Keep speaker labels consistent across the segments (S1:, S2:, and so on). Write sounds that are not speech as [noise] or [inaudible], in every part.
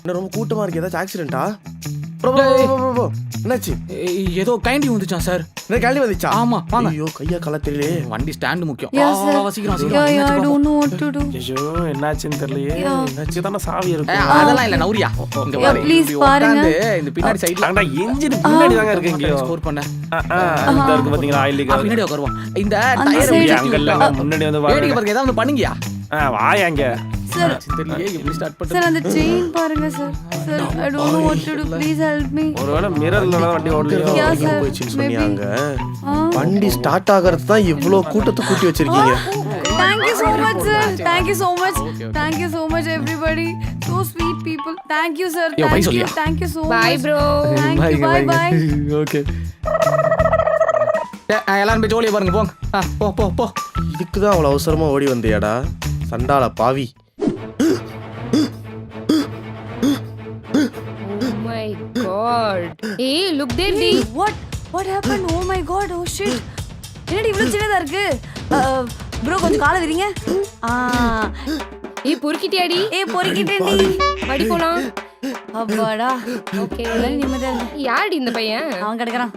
S1: என்ன ரொம்ப கூட்டமா இருக்கு? ஏதாச்சும் ஆக்சிடென்ட்டா என்னாச்சு?
S2: ஏதோ கைண்டி வந்துச்சான் சார்.
S1: என்ன கேள்வி வந்துச்சா?
S2: ஆமா வாங்க.
S1: ஐயோ கையா கால தெரியலையே
S2: வண்டி ஸ்டாண்ட் முக்கியம். சீக்கிரம் சீக்கிரம்.
S3: ஐயோ என்னாச்சுன்னு தெரியலையே. என்னாச்சு தானே சாவி
S2: ஏய்,
S3: இருக்கும்
S2: அதெல்லாம் இல்ல நௌரியா இங்க பாரு.
S4: பாருங்க.
S2: இந்த பின்னாடி சைடுல
S3: ஆனா என்ஜின் பின்னாடி தாங்க இருக்கு இங்கேயோ
S2: ஸ்கோர் பண்ண.
S3: இந்த இருக்கு பாத்தீங்களா ஆயில்
S2: ஆ, பின்னாடி உட்காருவோம். இந்த
S4: அந்த
S2: டயர்
S4: side.
S3: அங்க இல்ல முன்னாடி வந்து பாருங்க.
S2: பாருங்க ஏதாவது பண்ணுங்கயா
S3: ஆ, வாயா அங்க
S4: சார் சார் அந்த செயின் பாருங்க sir sir I don't know what to do please help me
S3: ஒருவேளை மிரர்ல தான் வண்டி ஓடலையோ.
S1: போயிடுச்சுன்னு. சொன்னீங்க வண்டி ஸ்டார்ட் ஆகிறது தான் இவ்வளோ கூட்டத்தை கூட்டி வச்சிருக்கீங்க
S4: Thank you so much, sir. Thank you so much. Thank you so much, everybody. So sweet people. Thank you, sir.
S2: Yo, bye,
S4: Thank you.
S2: சொல்லியா?
S4: Thank you so
S5: Bye,
S4: much.
S5: bro.
S4: Thank you. Bye, bye.
S2: Okay [laughs] எல்லாரும் போய் ஜோலியா பாருங்க போங்க போ போ போ
S1: இதுக்கு தான் அவ்வளோ அவசரமா ஓடி வந்தியாடா சண்டால பாவி
S5: god. Hey, look there,
S4: Hey,
S5: Dee.
S4: what? What happened? Oh my god. Oh shit. என்னடி இவ்வளவு சின்னதா இருக்கு ப்ரோ கொஞ்சம் காலை விரிங்க ஆ
S5: ஏய் பொறுக்கிட்டியாடி
S4: ஏ பொறுக்கிட்டேன்டி
S5: படி போலாம்
S4: அப்பாடா
S5: ஓகே
S4: எல்லாம் நிம்மதியா.
S5: யாருடி இந்த பையன்
S4: அவன் கிடக்குறான்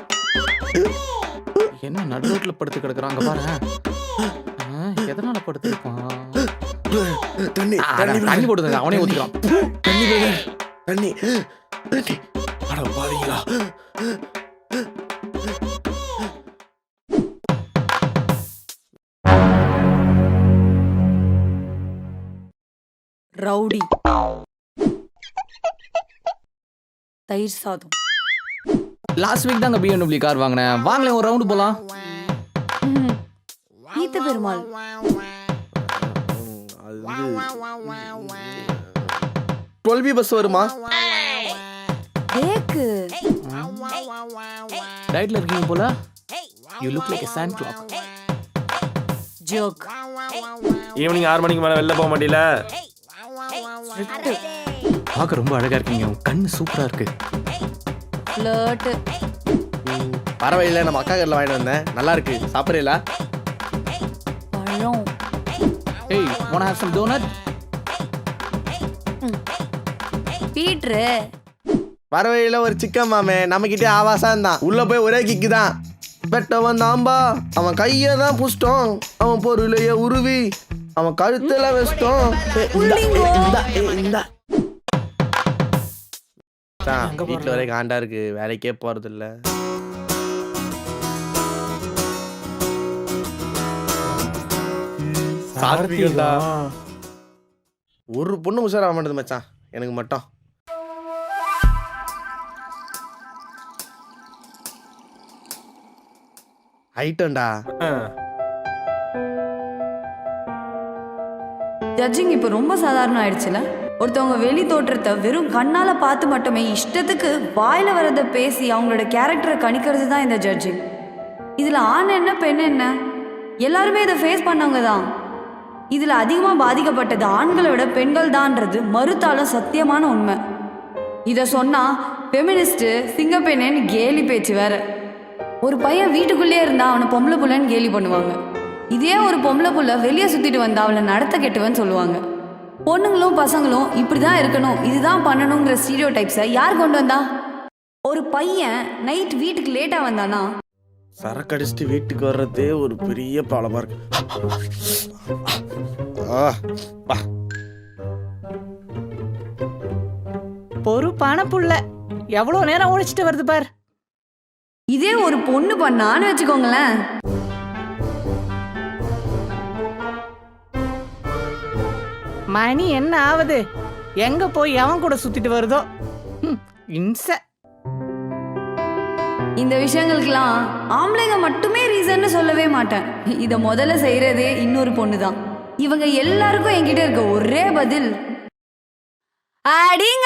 S2: என்ன நடு ரோட்ல படுத்து கிடக்குறாங்க பாரு எதனால படுத்துருப்பான்
S1: தண்ணி
S2: தண்ணி போட்டு அவனே ஊத்திக்கிறான்
S1: தண்ணி. தண்ணி
S4: ரவுடி. தயிர் சாதம்.
S2: லாஸ்ட் வீக் தாங்க பிஎன்டபிள்யூ கார் வாங்கினேன். வாங்கலேன் ஒரு ரவுண்டு போலாம்.
S4: ஈத்த பெருமாள்.
S1: அது வந்து டுவெல் பி பஸ் வருமா?
S2: ரைட்ல இருக்கீங்க போல you look like a sand clock.
S4: Joke
S3: evening ஆறு மணிக்கு மேல வெளில போக மாட்டீல?
S2: பார்க்க ரொம்ப அழகா இருக்கீங்க. உங்க கண்ணு சூப்பரா இருக்கு.
S4: ஃப்ளர்ட்
S1: பரவாயில்ல நம்ம அக்கா கடையில் வாங்கிட்டு வந்தேன். நல்லா இருக்கு. சாப்பிட்றீங்களா?
S4: பழம்.
S2: ஏய் wanna have some donut?
S4: பீட்ரு
S1: பரவாயில்ல ஒரு சிக்கன் மாமே நம்மக்கிட்டே ஆவாசம் தான் உள்ள போய் ஒரே கிக்கு தான். பெட்டவன் தாம்பா. அவன் கையை தான் புஷ்டம் அவன் பொருளைய உருவி அவன் கழுத்துல வச்சிட்டோம். வீட்டில் ஒரே காண்டா இருக்கு. வேலைக்கே போறது இல்ல சாப்பிட்டீங்களா ஒரு பொண்ணு உஷாரா மாட்டேது மச்சான். எனக்கு மட்டும். ஐட்டம்டா
S4: ஜட்ஜிங் இப்போ ரொம்ப சாதாரணம் ஆயிடுச்சுல? ஒருத்தவங்க வெளி தோற்றத்தை வெறும் கண்ணால பார்த்து மட்டுமே இஷ்டத்துக்கு வாயில வரதை பேசி அவங்களோட கேரக்டரை கணிக்கிறது தான் இந்த ஜட்ஜிங் இதுல ஆண் என்ன பெண் என்ன? எல்லாருமே இதை ஃபேஸ் பண்ணவங்க தான். இதுல அதிகமா பாதிக்கப்பட்டது ஆண்களை விட பெண்கள் தான்ன்றது மறுத்தாலும் சத்தியமான உண்மை. இதை சொன்னா ஃபெமினிஸ்ட் சிங்கப்பெண்ணேன்னு கேலி பேச்சு வேற. ஒரு பையன் வீட்டுக்குள்ளேயே இருந்தா அவனை பொம்பளை புள்ளன்னு கேலி பண்ணுவாங்க. இதே ஒரு பொம்பளை புள்ள வெளியே சுத்திட்டு வந்தா அவளை நடத்த கெட்டுவன்னு சொல்லுவாங்க. பொண்ணுங்களும் பசங்களும் இப்படிதான் இருக்கணும் இதுதான் பண்ணணுங்கிற ஸ்டீரியோ டைப்ஸை யார் கொண்டு வந்தா? ஒரு பையன் நைட் வீட்டுக்கு லேட்டா வந்தானா?
S1: சரக்கு அடிச்சுட்டு வீட்டுக்கு வர்றதே ஒரு பெரிய ப்ராப்ளமா இருக்கு. ஆ, பா.
S6: பொறுப்பான புள்ள. எவ்வளவு நேரம் ஒழிச்சிட்டு வருது பார்.
S4: இதே ஒரு பொண்ணு பண்ணான்னு வச்சுக்கோங்களேன்.
S6: மணி என்ன ஆகுது எங்க போய் எவன் கூட சுத்திட்டு வருதோ? ஹம், இம்ச.
S4: இந்த விஷயங்களுக்கெல்லாம் ஆம்பளைங்க மட்டுமே ரீசன்னு சொல்லவே மாட்டேன். இதை முதல்ல செய்யறதே இன்னொரு பொண்ணு தான் இவங்க எல்லாருக்கும் என்கிட்ட இருக்க ஒரே பதில் அடிங்க!